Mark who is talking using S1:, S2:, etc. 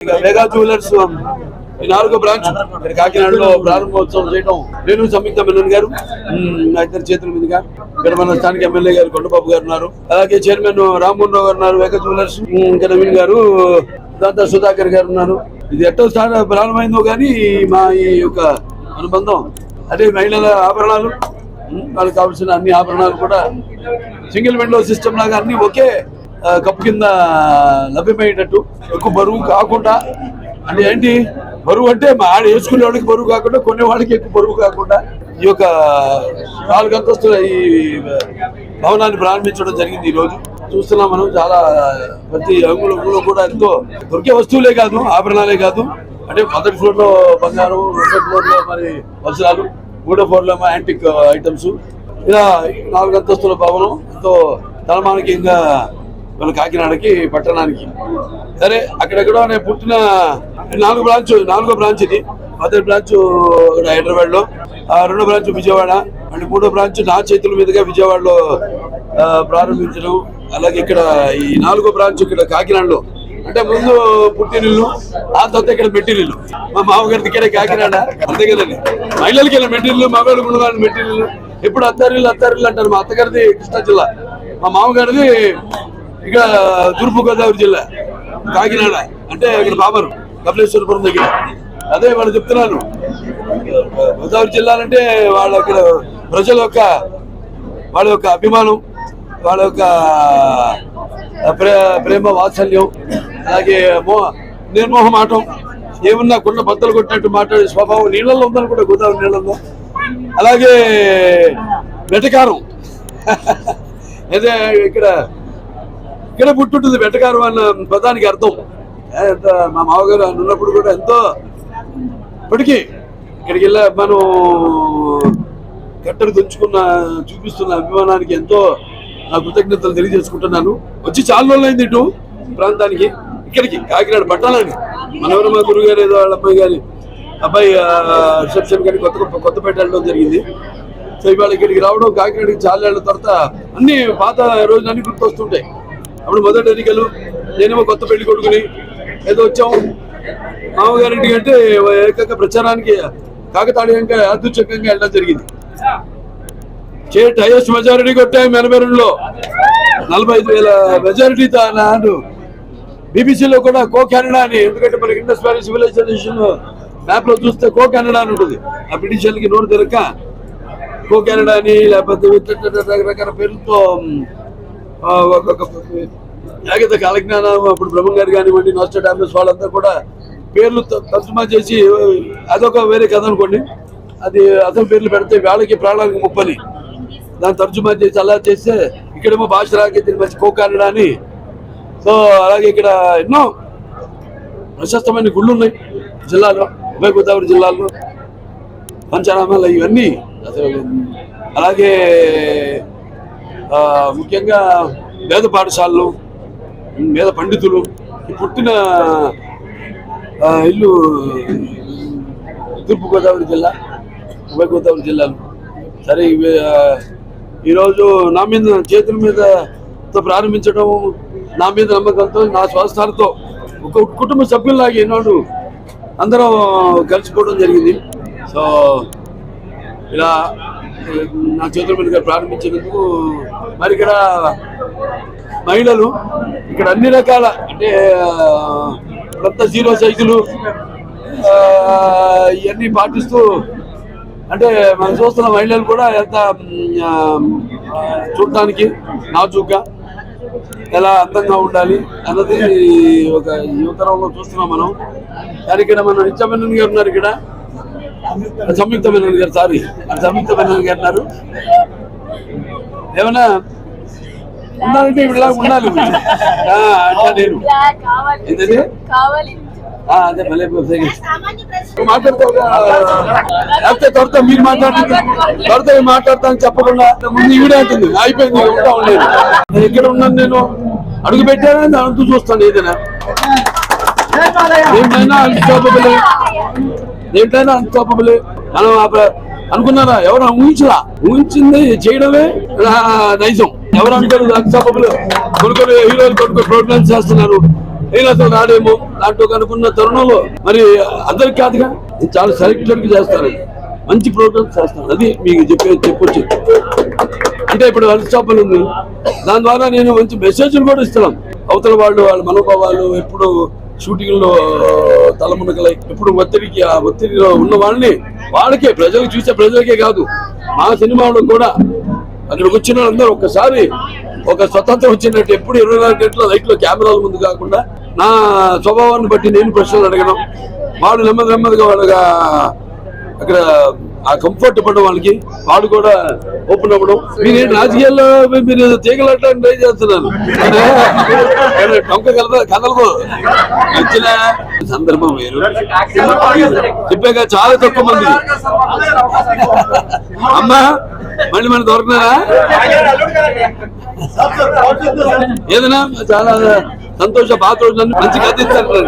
S1: Mega jewellers um, ఈ నాలుగో branch ఇక్కడ కాకినాడలో ప్రారంభోత్సవం చేయడం నేను సంయుక్త మెనన్ గారు నా ఇద్దరు చేతుల మీదుగా. ఇక్కడ మన స్థానిక ఎమ్మెల్యే గారు కొండబాబు గారు ఉన్నారు. అలాగే చైర్మన్ రామ్మోహన్ రావు గారు ఉన్నారు మెగా జ్యువెలర్స్ ఇంకా నవీన్ గారు దాంతో సుధాకర్ గారు ఉన్నారు. ఇది ఎట్టో స్థానం ప్రారంభమైందో కానీ మా ఈ యొక్క అనుబంధం అదే మహిళల ఆభరణాలు వాళ్ళకి కావాల్సిన అన్ని ఆభరణాలు కూడా సింగిల్ విండో సిస్టమ్ లాగా అన్ని ఒకే కప్పు కింద లభ్యమయ్యేటట్టు ఎక్కువ బరువు కాకుండా అంటే ఏంటి? బరువు అంటే మా ఆడ వేసుకునే వాడికి బరువు కాకుండా కొనేవాడికి ఎక్కువ బరువు కాకుండా ఈ యొక్క నాలుగు అంతస్తుల ఈ భవనాన్ని ప్రారంభించడం జరిగింది ఈ రోజు. చూస్తున్నాం మనం చాలా ప్రతి అంగుళంలో కూడా ఎంతో దొరికే వస్తువులే కాదు ఆభరణాలే కాదు. అంటే మొదటి ఫ్లోర్లో బంగారం రెండో ఫ్లోర్లో మరి వస్త్రాలు మూడో ఫ్లోర్లో యాంటిక్ ఐటమ్స్. ఇలా నాలుగు అంతస్తుల భవనం ఎంతో తలమానికంగా మన కాకినాడకి పట్టణానికి. సరే అక్కడెక్కడో నేను పుట్టిన నాలుగు బ్రాంచ్ నాలుగో బ్రాంచ్ ఇది. మొదటి బ్రాంచ్ ఇక్కడ హైదరాబాద్ రెండో బ్రాంచ్ విజయవాడ అండ్ మూడో బ్రాంచ్ నా చేతుల మీదుగా విజయవాడలో ప్రారంభించడం. అలాగే ఇక్కడ ఈ నాలుగో బ్రాంచ్ ఇక్కడ కాకినాడలో. అంటే ముందు పుట్టినిల్లు ఆ తర్వాత ఇక్కడ మెట్టినిల్లు మా మామగారి ఇక్కడే కాకినాడ. అంతే కదండి. మహిళలకి ఇలా మెట్టినిల్లు మగవాళ్ళు ఉండడానికి మెట్టినిల్లు ఎప్పుడు అత్తారిల్లు అత్తారిల్లు అంటారు మా అత్తగారిది కృష్ణా జిల్లా. మా మామగారిది ఇక్కడ తూర్పు గోదావరి జిల్లా కాకినాడ అంటే ఇక్కడ బాబరు కపిలేశ్వరపురం దగ్గర. అదే వాళ్ళు చెప్తున్నాను గోదావరి జిల్లాలంటే వాళ్ళ ఇక్కడ ప్రజల యొక్క వాళ్ళ యొక్క అభిమానం వాళ్ళ యొక్క ప్రేమ వాత్సల్యం అలాగే మో నిర్మోహమాటం ఏమున్నా కుండ బద్దలు కొట్టినట్టు మాట్లాడే స్వభావం నీళ్ళల్లో ఉందని కూడా గోదావరి నీళ్ళల్లో. అలాగే వెటకారం అదే ఇక్కడ ఇక్కడ పుట్టుంటుంది బెట్టగారు అన్న పదానికి అర్థం. మా మామగారు ఆయన ఉన్నప్పుడు కూడా ఎంతో ఇప్పటికీ ఇక్కడికి వెళ్ళా మనం కట్టడి దుంచుకున్న చూపిస్తున్న అభిమానానికి ఎంతో నా కృతజ్ఞతలు తెలియజేసుకుంటున్నాను. వచ్చి చాలా రోజులైంది ఇటు ప్రాంతానికి. ఇక్కడికి కాకినాడ పట్టాలని మనవరు గురువు గారు ఏదో వాళ్ళ అబ్బాయి గారి అబ్బాయి రిసెప్షన్ కానీ కొత్త కొత్తపేట వెళ్ళడం జరిగింది. సో ఇవాళ ఇక్కడికి రావడం కాకినాడకి చాలా ఏళ్ళ తర్వాత అన్ని పాత రోజులన్నీ గుర్తొస్తుంటాయి. అప్పుడు మొదటి ఎన్నికలు నేనేమో కొత్త పెళ్ళి కొడుకుని ఏదో వచ్చాం. మామగారింటికి అంటే ఏకంగా ప్రచారానికి కాకతాళీయంగా అదృశ్యంగా వెళ్ళడం జరిగింది. స్టేట్ హైయెస్ట్ మెజారిటీ కొట్టాము ఎనభై రెండులో నలభై ఐదు వేల మెజారిటీ నాడు బీబీసీలో కూడా కో కెనడా అని ఎందుకంటే మనకి ఇండస్ వ్యాలీ సివిలైజేషన్ మ్యాప్లో చూస్తే కో కెనడా అని ఉంటుంది. ఆ బ్రిటిషర్లకి నోరు తిరగక కో కెనడా అని లేకపోతే రకరకాల పేర్లతో ఒక- జాగ్రత్త కాలజ్ఞానం అప్పుడు బ్రహ్మం గారు కానివ్వండి నోస్టడామస్ వాళ్ళంతా కూడా పేర్లు త- తర్జుమా చేసి అదొక వేరే కథ అనుకోండి. అది అతని పేర్లు పెడితే వాళ్ళకి ప్రాణానికి ముప్పని దాన్ని తర్జుమా చేసి అలా చేస్తే ఇక్కడేమో భాష రాకే దీని మంచి కోకానడా అని. సో అలాగే ఇక్కడ ఎన్నో ప్రశస్తమైన గుళ్ళు ఉన్నాయి. జిల్లాలో ఉభయ గోదావరి జిల్లాలో పంచనామాలు ఇవన్నీ అసలు అలాగే ముఖ్యంగా వేద పాఠశాలలు వేద పండితులు పుట్టిన ఇల్లు తూర్పు గోదావరి జిల్లా ఉభయ గోదావరి జిల్లాలు. సరే ఈరోజు నా మీద చేతుల మీద ప్రారంభించడం నా మీద నమ్మకంతో నా స్వస్థాలతో ఒక కుటుంబ సభ్యుల్లాగా ఈనాడు అందరం కలిసిపోవడం జరిగింది. సో ఇలా నా చేతుల మీద ప్రారంభించినందుకు మరి ఇక్కడ మహిళలు ఇక్కడ అన్ని రకాల అంటే కొత్త జీరో సైజులు ఆ, ఇవన్నీ పాటిస్తూ అంటే మనం చూస్తున్న మహిళలు కూడా ఎంత చూడటానికి నాచుగ్గా ఎలా అందంగా ఉండాలి అన్నది ఒక యువతరంలో చూస్తున్నాం మనం. కానీ ఇక్కడ మన నిత్యమేనన్ గారు ఉన్నారు ఇక్కడ. సంయుక్త మేనన్ గారు సారీ సంయుక్త మేనన్ గారు ఉన్నారు. ఏమన్నా ఉండాలంటే ఇప్పుడు ఇలా ఉండాలి. ఆ, అట్లా నేను
S2: కావాలి.
S1: ఏంటది?
S2: కావాలి.
S1: ఆ, అదే భలే మాట్లాడతావు లేకపోతే త్వరతో మీరు మాట్లాడుతుంది త్వరతో మాట్లాడతాను చెప్పకుండా ముందు ఈవిడే అంటుంది. అయిపోయింది ఉంటా ఉండేది. నేను ఎక్కడ ఉన్నాను నేను? అడుగు పెట్టానా? దాంతో చూస్తాను ఏదైనా. దేంట్లైనా అన్స్టాపబుల్ దేంట్లైనా అన్స్టాపబుల్ మనం ఆ ప్ర- అనుకున్నారా? ఎవరు ఊహించరా ఊహించింది చేయడమే నైజం. ఎవరు అనుకోరు అన్స్టాపబుల్ కొనుగోలు హీరోలు కొన్ని ప్రోగ్రామ్స్ చేస్తున్నారు. హీరోతో రాడేమో. దాంట్లో అనుకున్న తరుణంలో మరి అందరికి కాదుగా? చాలా సెలెక్టెడ్ చేస్తాను మంచి ప్రోగ్రామ్స్ చేస్తాను అది మీకు చెప్పే చెప్పొచ్చు. అంటే ఇప్పుడు అన్స్టాపల్ ఉంది దాని ద్వారా నేను మంచి మెసేజ్లు కూడా ఇస్తున్నాం. అవతల వాళ్ళు వాళ్ళ మనోభావాలు ఎప్పుడు షూటింగ్లో తలమునకలై ఎప్పుడు ఒత్తిడికి ఆ ఒత్తిడిలో ఉన్న వాళ్ళని వాళ్ళకే ప్రజలకు చూసే ప్రజలకే కాదు. మా సినిమాలో కూడా. అక్కడికి వచ్చిన వాళ్ళందరూ ఒక్కసారి ఒక స్వతంత్రం వచ్చినట్టు ఎప్పుడు ఇరవై నాలుగు గంటల లైట్లో కెమెరాల ముందు కాకుండా నా స్వభావాన్ని బట్టి నేను ప్రశ్నలు అడగడం వాడు నెమ్మది నెమ్మదిగా వాళ్ళగా అక్కడ ఆ కంఫర్ట్ పడడం వాళ్ళకి వాడు కూడా ఓపెన్ అవ్వడం. మీరు రాజకీయాల్లో మీరు తీగలట్టని ట్రై చేస్తున్నారు? కానీ డొంక కదలదు. వచ్చిన సందర్భం వేరు. చెప్పాక చాలా తక్కువ మంది. అమ్మా మళ్ళీ మనం దొరకనారా? ఏదైనా చాలా సంతోష బాగా మంచి కథ ఇస్తారు